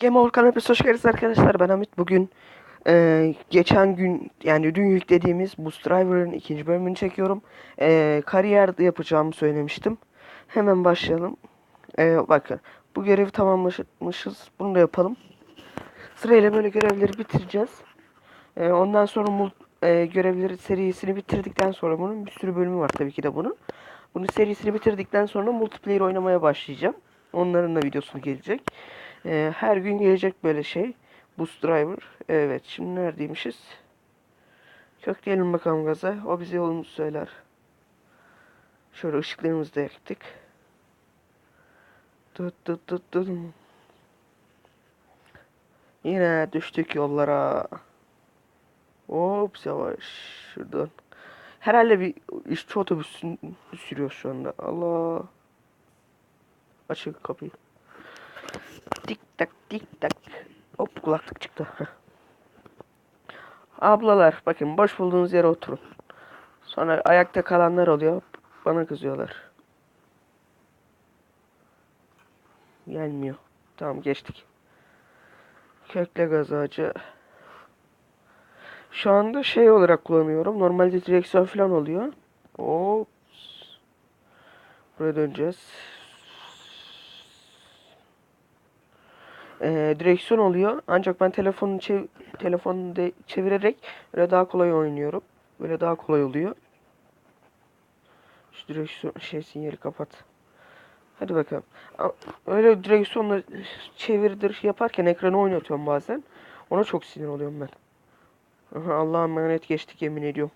Game Over kanalına hoş geldiniz arkadaşlar. Ben Hamit. Bugün e, geçen gün yani dün yüklediğimiz Boost Driver'ın ikinci bölümünü çekiyorum. E, kariyer yapacağımı söylemiştim. Hemen başlayalım. E, bakın bu görevi tamamlamışız. Bunu da yapalım. Sırayla böyle görevleri bitireceğiz. E, ondan sonra mul- e, görevleri serisini bitirdikten sonra bunun bir sürü bölümü var tabii ki de bunun. Bunun serisini bitirdikten sonra multiplayer oynamaya başlayacağım. Onların da videosu gelecek. Ee, her gün gelecek böyle şey. Boost Driver. Evet şimdi neredeymişiz? Kökleyelim bakalım gaza. O bize yolumuzu söyler. Şöyle ışıklarımızı da yaktık. Tut tut tut tut. Yine düştük yollara. Hop yavaş. Şuradan. Herhalde bir işçi otobüsün sürüyor şu anda. Allah. Açık kapıyı. Tik tak tik tak. Hop kulaklık çıktı. Ablalar bakın boş bulduğunuz yere oturun. Sonra ayakta kalanlar oluyor. Bana kızıyorlar. Gelmiyor. Tamam geçtik. Kökle gaz ağacı. Şu anda şey olarak kullanıyorum. Normalde direksiyon falan oluyor. Hop. Buraya döneceğiz. Ee, direksiyon oluyor. Ancak ben telefonu çev telefonu de çevirerek böyle daha kolay oynuyorum. Böyle daha kolay oluyor. Şu direksiyon şey sinyali kapat. Hadi bakalım. Öyle direksiyonla çevirdir yaparken ekranı oynatıyorum bazen. Ona çok sinir oluyorum ben. Aha, Allah'a emanet geçtik yemin ediyorum.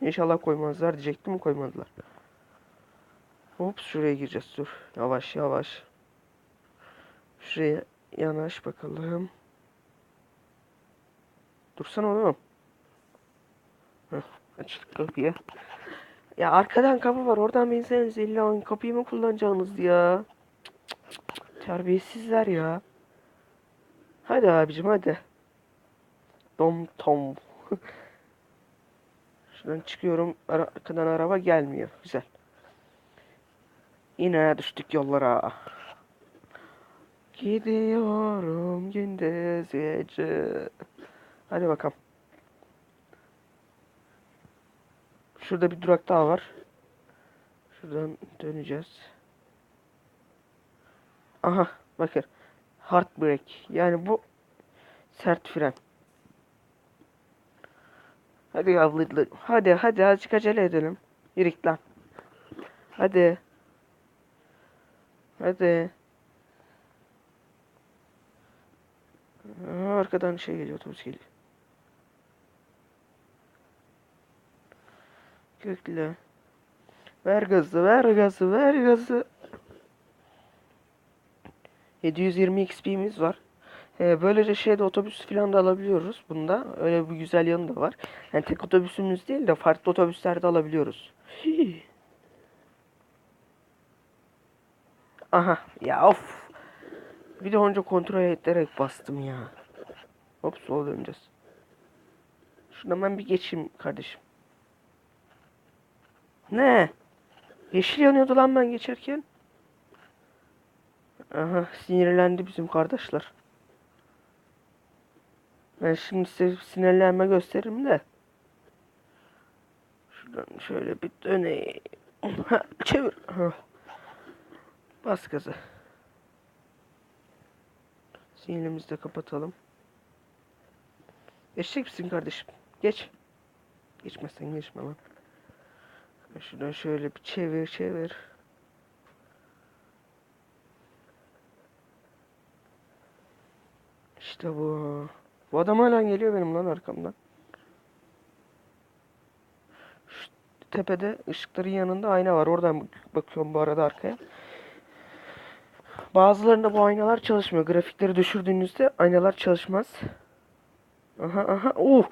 İnşallah koymazlar diyecektim koymadılar. Hop şuraya gireceğiz dur. Yavaş yavaş. Şuraya yanaş bakalım. Dursana oğlum. Heh, açtık kapıyı. Ya arkadan kapı var. Oradan binseniz illa kapıyı mı kullanacaksınız ya? Terbiyesizler ya. Hadi abicim hadi. Dom tom. Şuradan çıkıyorum. Arkadan araba gelmiyor. Güzel. Yine düştük yollara. Gidiyorum gündüz gece. Hadi bakalım. Şurada bir durak daha var. Şuradan döneceğiz. Aha bakın. Hard brake. Yani bu sert fren. Hadi yavrular. Hadi hadi azıcık acele edelim. Yürük lan. Hadi. Hadi. Aa, arkadan şey geliyor otobüs geliyor. Kökle. Ver gazı, ver gazı, ver gazı. 720 XP'miz var. Ee, böylece şeyde otobüs falan da alabiliyoruz bunda. Öyle bir güzel yanı da var. Yani tek otobüsümüz değil de farklı otobüslerde alabiliyoruz. Hii. Aha ya of. Bir de önce kontrol ederek bastım ya. Hop sola döneceğiz. Şuradan ben bir geçeyim kardeşim. Ne? Yeşil yanıyordu lan ben geçerken. Aha sinirlendi bizim kardeşler. Ben şimdi size sinirlenme gösteririm de. Şuradan şöyle bir döneyim. Çevir. Bas gaza. Sinyalimizi kapatalım. Geçecek misin kardeşim? Geç. Geçmezsen geçme lan. Şuradan şöyle bir çevir çevir. İşte bu. Bu adam hala geliyor benim lan arkamdan. Şu tepede ışıkların yanında ayna var. Oradan bak- bakıyorum bu arada arkaya. Bazılarında bu aynalar çalışmıyor. Grafikleri düşürdüğünüzde aynalar çalışmaz. Aha aha. Uh!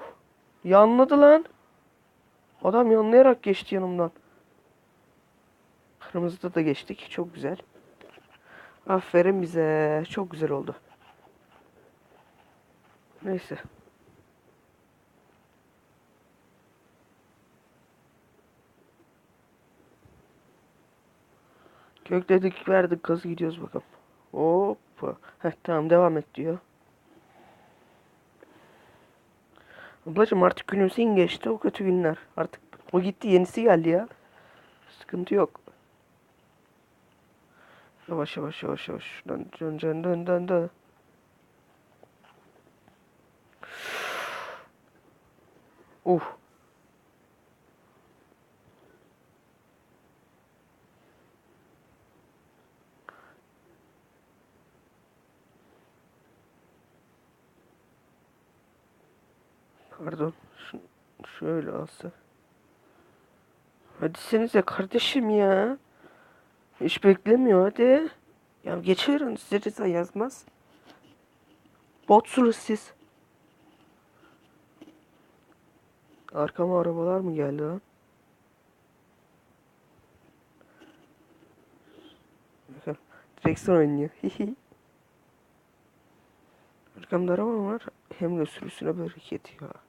Yanladı lan. Adam yanlayarak geçti yanımdan. Kırmızıda da geçtik. Çok güzel. Aferin bize. Çok güzel oldu. Neyse. Kökledik verdik gaz gidiyoruz bakalım. Hop kapı. Heh, tamam devam et diyor. Ablacım artık gülümseyin geçti o kötü günler. Artık o gitti yenisi geldi ya. Sıkıntı yok. Yavaş yavaş yavaş yavaş. Dön dön dön dön dön dön. Uh. Pardon. Şu, şöyle alsa. Hadi senize kardeşim ya. Hiç beklemiyor hadi. Ya geçirin size ceza yazmaz. Botsunuz siz. Arkama arabalar mı geldi lan? Direksiyon oynuyor. Arkamda araba var. Hem de sürüsüne bereket ya.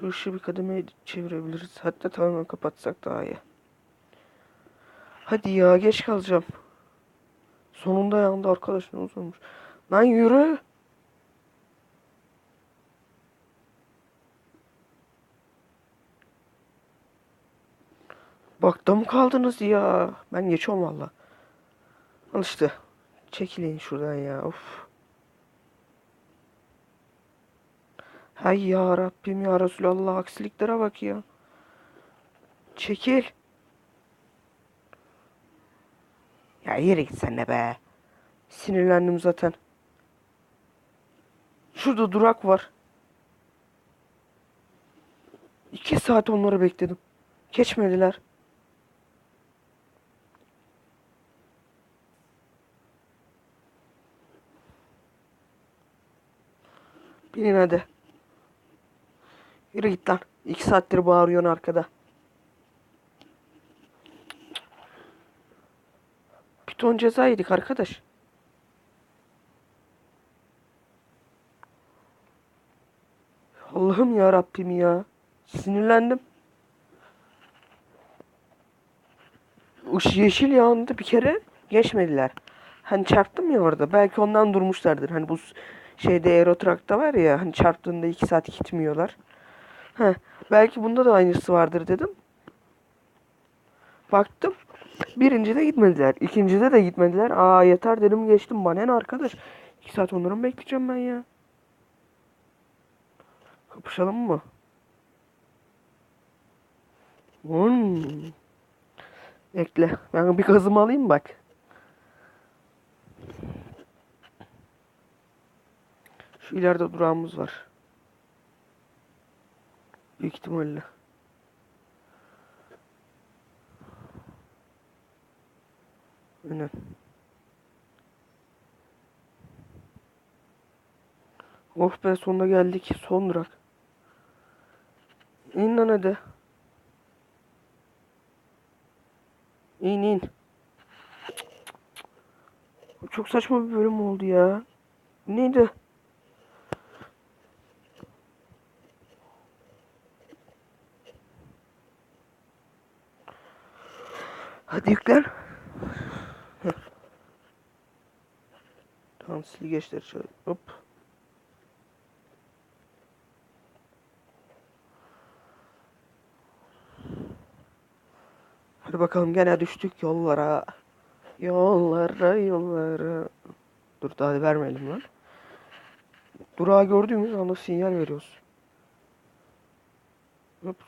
Şu işi bir kademeye çevirebiliriz. Hatta tamamen kapatsak daha iyi. Hadi ya geç kalacağım. Sonunda yandı arkadaş ne olmuş. Lan yürü. Bakta mı kaldınız ya? Ben geçiyorum valla. Al işte. Çekilin şuradan ya. Of. Hay ya Rabbim ya Resulallah aksiliklere bak ya. Çekil. Ya yere git sen de be. Sinirlendim zaten. Şurada durak var. İki saat onları bekledim. Geçmediler. Binin hadi. Yürü git lan. İki saattir bağırıyorsun arkada. Bir ton ceza yedik arkadaş. Allah'ım ya Rabbim ya. Sinirlendim. Uş yeşil yandı bir kere geçmediler. Hani çarptım ya orada. Belki ondan durmuşlardır. Hani bu şeyde Aerotruck'ta var ya hani çarptığında iki saat gitmiyorlar. Heh, belki bunda da aynısı vardır dedim. Baktım. Birincide gitmediler. ikincide de gitmediler. Aa yeter dedim geçtim. Bana ne arkadaş. İki saat onları mı bekleyeceğim ben ya? Kapışalım mı? Hmm. Bekle. Ben bir gazımı alayım bak. Şu ileride durağımız var. Büyük ihtimalle. Aynen. Of be sonuna geldik. Son durak. İn lan hadi. İn in. Çok saçma bir bölüm oldu ya. Neydi? Hadi yüklen. Heh. Tamam silgeçleri şöyle. Hop. Hadi bakalım gene düştük yollara. Yollara yollara. Dur daha vermeyelim lan. Durağı gördüğümüz anda sinyal veriyoruz. Hop.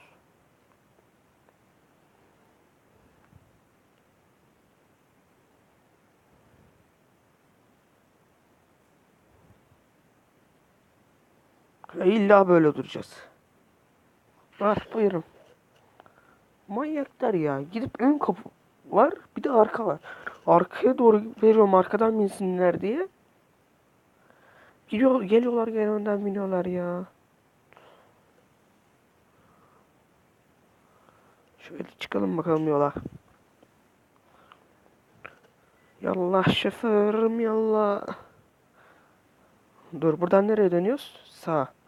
İlla böyle duracağız. Var buyurun. Manyaklar ya. Gidip ön kapı var bir de arka var. Arkaya doğru veriyorum arkadan binsinler diye. Gidiyor, geliyorlar gene önden biniyorlar ya. Şöyle çıkalım bakalım yola. Yallah şoförüm yallah. Dur buradan nereye dönüyoruz? Sağ.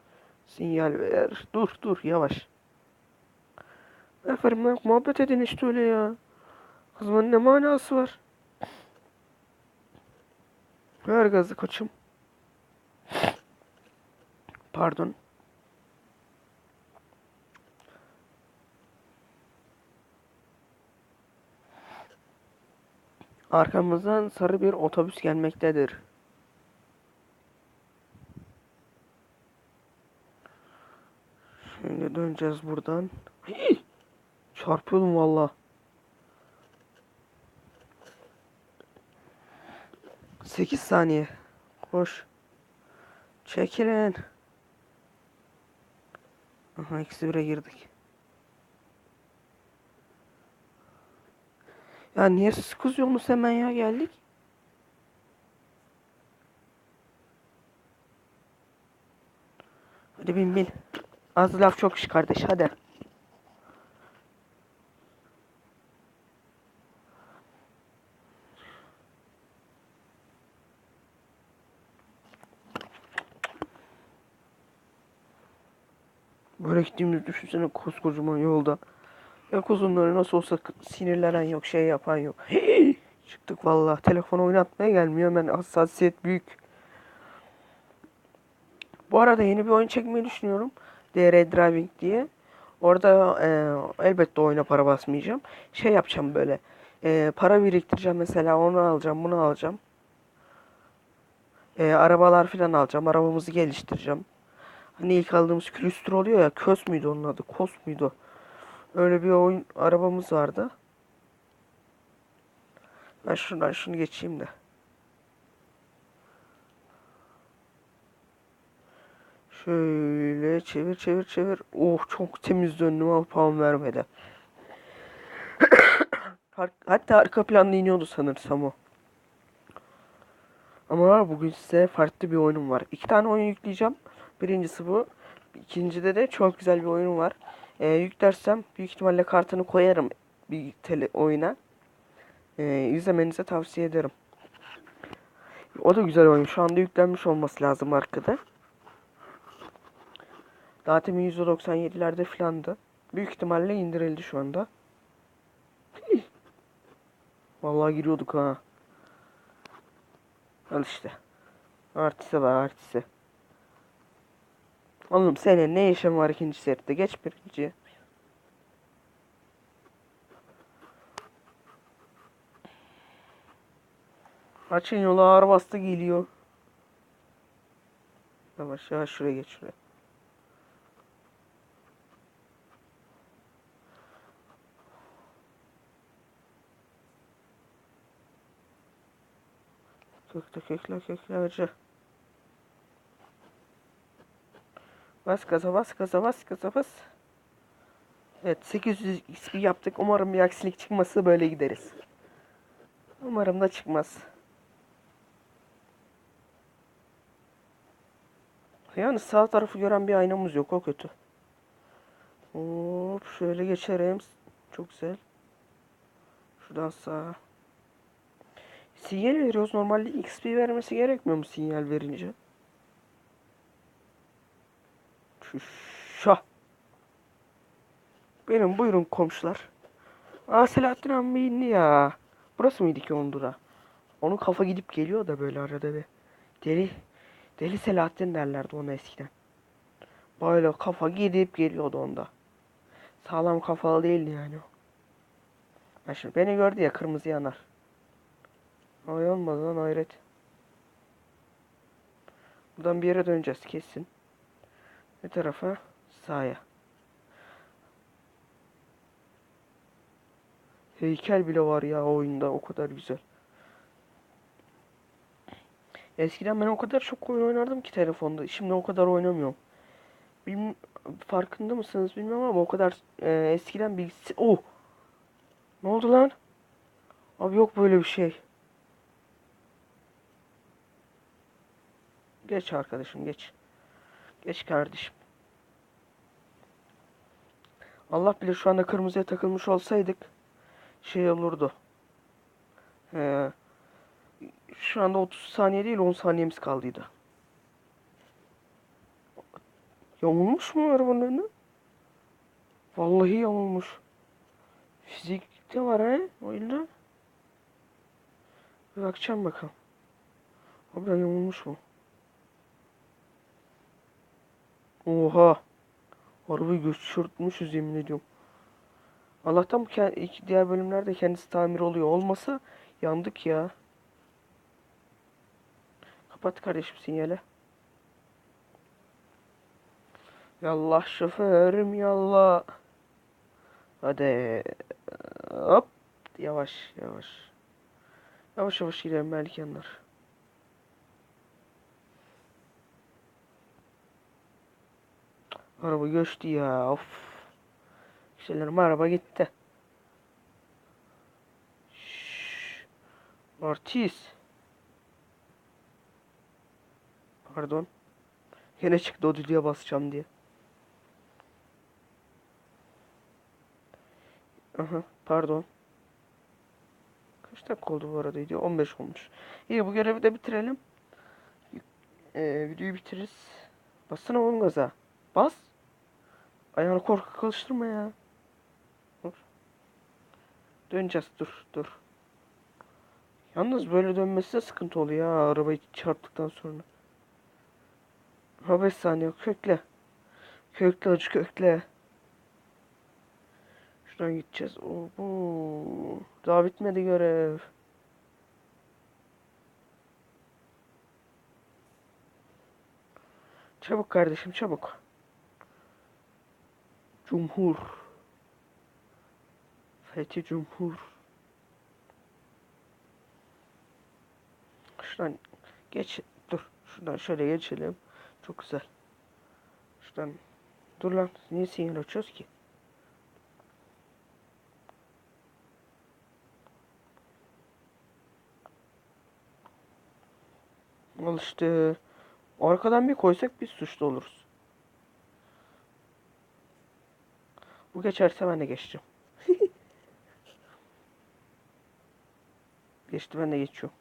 Sinyal ver. Dur dur yavaş. Aferin lan muhabbet edin işte öyle ya. Kızmanın ne manası var? Ver gazı koçum. Pardon. Arkamızdan sarı bir otobüs gelmektedir. Şimdi döneceğiz buradan. Hii! Çarpıyordum valla. Sekiz saniye. Koş. Çekilin. Aha eksi bire girdik. Ya niye siz kızıyorsunuz hemen ya geldik? Az laf çok iş kardeş hadi. Böyle gittiğimizi düşünsene koskocaman yolda. Ya kuzunları nasıl olsa sinirlenen yok, şey yapan yok. Çıktık vallahi. Telefon oynatmaya gelmiyor. Hemen hassasiyet büyük. Bu arada yeni bir oyun çekmeyi düşünüyorum. DR Driving diye. Orada e, elbette oyuna para basmayacağım. Şey yapacağım böyle. E, para biriktireceğim mesela. Onu alacağım, bunu alacağım. E, arabalar falan alacağım. Arabamızı geliştireceğim. Hani ilk aldığımız külüstür oluyor ya. Kös müydü onun adı? Kos muydu? Öyle bir oyun arabamız vardı. Ben şuradan şunu geçeyim de. Şöyle çevir çevir çevir. Oh çok temiz döndüm ama puan vermedi. Hatta arka planda iniyordu sanırsam o. Ama bugün size farklı bir oyunum var. İki tane oyun yükleyeceğim. Birincisi bu. İkincide de çok güzel bir oyun var. Ee, yüklersem büyük ihtimalle kartını koyarım bir tele oyuna. Ee, izlemenizi tavsiye ederim. O da güzel oyun. Şu anda yüklenmiş olması lazım arkada. Daha demin %97'lerde filandı. Büyük ihtimalle indirildi şu anda. Vallahi giriyorduk ha. Al işte. Artiste var artiste. Oğlum senin ne işin var ikinci sette? Geç birinciye. Açın yolu ağır bastı geliyor. Yavaş yavaş şuraya geç şuraya. Kökle kökle kökle acı. Bas gaza bas gaza bas gaza bas. Evet 800 XP yaptık. Umarım bir aksilik çıkmazsa böyle gideriz. Umarım da çıkmaz. Yani sağ tarafı gören bir aynamız yok. O kötü. Hop şöyle geçerim. Çok güzel. Şuradan sağa. Sinyal veriyoruz. Normalde XP vermesi gerekmiyor mu sinyal verince? Şah. Benim buyurun komşular. Aa Selahattin amca indi ya. Burası mıydı ki Ondura? Onun kafa gidip geliyor da böyle arada bir. Deli. Deli Selahattin derlerdi ona eskiden. Böyle kafa gidip geliyordu onda. Sağlam kafalı değildi yani o. Ha şimdi beni gördü ya kırmızı yanar. Ay olmadı lan hayret. Buradan bir yere döneceğiz kesin. Ne tarafa? Sağa. Heykel bile var ya oyunda o kadar güzel. Eskiden ben o kadar çok oyun oynardım ki telefonda. Şimdi o kadar oynamıyorum. Bilm farkında mısınız bilmiyorum ama o kadar e, eskiden bilgisi... Oh! Ne oldu lan? Abi yok böyle bir şey. Geç arkadaşım geç. Geç kardeşim. Allah bilir şu anda kırmızıya takılmış olsaydık şey olurdu. Ee, şu anda 30 saniye değil 10 saniyemiz kaldıydı. Yamulmuş mu arabanın önü? Vallahi yamulmuş. Fizikte var he oyunda. Bir bakacağım bakalım. Abi ya yamulmuş mu? Oha. Arabayı göçürtmüşüz yemin ediyorum. Allah'tan bu iki diğer bölümlerde kendisi tamir oluyor. Olmasa yandık ya. Kapat kardeşim sinyali. Yallah şoförüm yallah. Hadi. Hop. Yavaş yavaş. Yavaş yavaş gidelim belki yanlar. Araba göçtü ya. Of. Güzelim araba gitti. Şşş. Artist. Pardon. Yine çıktı o düdüğe basacağım diye. Aha pardon. Kaç dakika oldu bu arada video? 15 olmuş. İyi bu görevi de bitirelim. Ee, videoyu bitiririz. Bassana oğlum gaza. Bas. Ayağını korkak alıştırma ya. Dur. Döneceğiz dur dur. Yalnız böyle dönmesi de sıkıntı oluyor ya arabayı çarptıktan sonra. Ha 5 saniye kökle. Kökle acı kökle. Şuradan gideceğiz. Oo. Daha bitmedi görev. Çabuk kardeşim çabuk. Cumhur. Fethi Cumhur. Şuradan geç. Dur. Şuradan şöyle geçelim. Çok güzel. Şuradan. Dur lan. Niye sinyal açıyoruz ki? Al. Arkadan bir koysak biz suçlu oluruz. Bu geçerse ben de geçeceğim. Geçti ben de geçiyorum.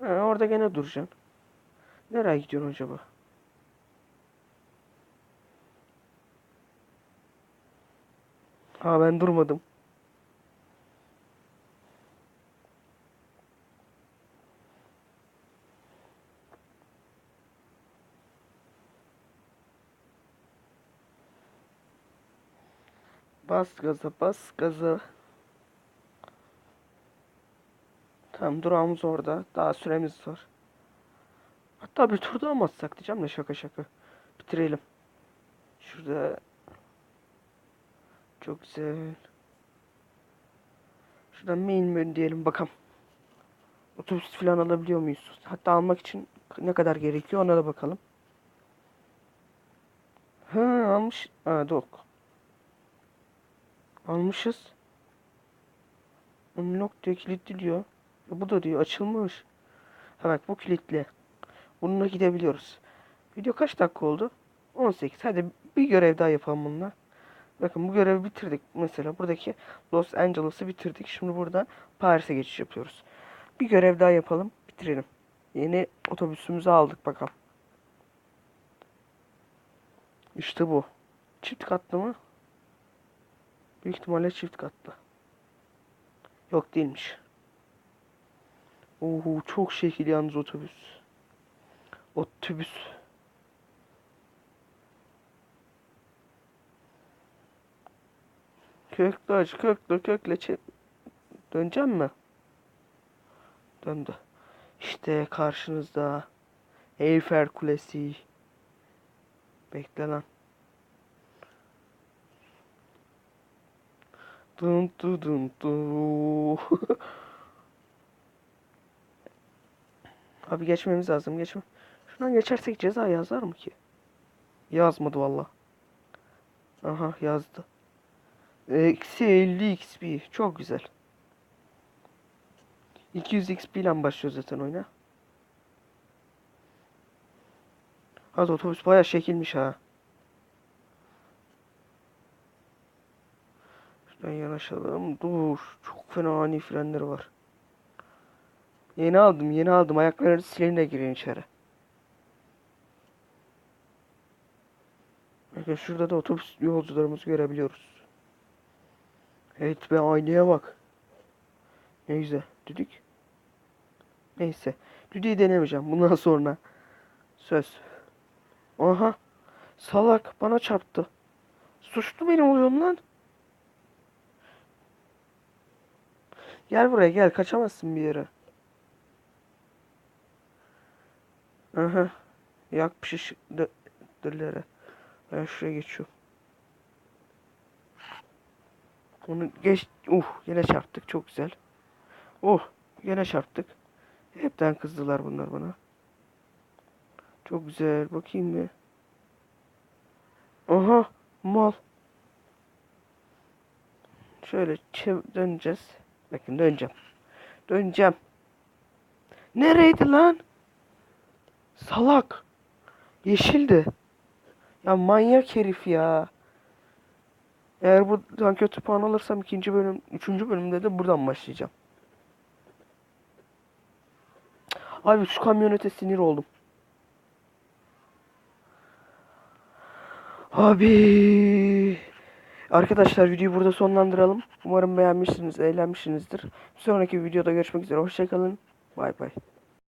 Ha, orada gene duracaksın. Nereye gidiyorsun acaba? Ha ben durmadım. Bas gaza bas gaza. Tamam durağımız orada. Daha süremiz var. Hatta bir tur daha mı atsak diyeceğim de şaka şaka. Bitirelim. Şurada. Çok güzel. Şuradan main menü diyelim bakalım. Otobüs falan alabiliyor muyuz? Hatta almak için ne kadar gerekiyor ona da bakalım. Ha almış. Ha dok. Almışız. Unlock diyor kilitli diyor. Ya bu da diyor açılmış. Evet bu kilitli. Bununla gidebiliyoruz. Video kaç dakika oldu? 18. Hadi bir görev daha yapalım bununla. Bakın bu görevi bitirdik. Mesela buradaki Los Angeles'ı bitirdik. Şimdi buradan Paris'e geçiş yapıyoruz. Bir görev daha yapalım. Bitirelim. Yeni otobüsümüzü aldık bakalım. İşte bu. Çift katlı mı? Büyük ihtimalle çift katlı. Yok değilmiş. Oho çok şekil yalnız otobüs. Otobüs. Köklü aç, köklü, kökle çe... Döneceğim mi? Döndü. İşte karşınızda Eyfel Kulesi. Bekle lan. Dın dın dın dın. Abi geçmemiz lazım geçme. Şuradan geçersek ceza yazar mı ki? Yazmadı valla. Aha yazdı. Eksi 50 XP. Çok güzel. 200 XP ile başlıyor zaten oyuna. Hadi otobüs bayağı şekilmiş ha. Şuradan yanaşalım. Dur. Çok fena ani frenleri var. Yeni aldım, yeni aldım. Ayaklarını silin de girin içeri. Bakın şurada da otobüs yolcularımızı görebiliyoruz. Evet be aynaya bak. Ne güzel. Düdük. Neyse. Düdüğü denemeyeceğim bundan sonra. Söz. Aha. Salak bana çarptı. Suçlu benim oluyorum Gel buraya gel kaçamazsın bir yere. Aha. Yakmış ışık dillere. Ben şuraya geçiyorum. Onu geç. Uh yine çarptık çok güzel. Oh yine çarptık. Hepten kızdılar bunlar bana. Çok güzel. Bakayım bir. Aha mal. Şöyle döneceğiz. Bakın döneceğim. Döneceğim. Nereydi lan? Salak. Yeşildi. Ya manyak herif ya. Eğer buradan kötü puan alırsam ikinci bölüm, üçüncü bölümde de buradan başlayacağım. Abi şu kamyonete sinir oldum. Abi. Arkadaşlar videoyu burada sonlandıralım. Umarım beğenmişsiniz, eğlenmişsinizdir. Bir sonraki videoda görüşmek üzere. Hoşçakalın. Bay bay.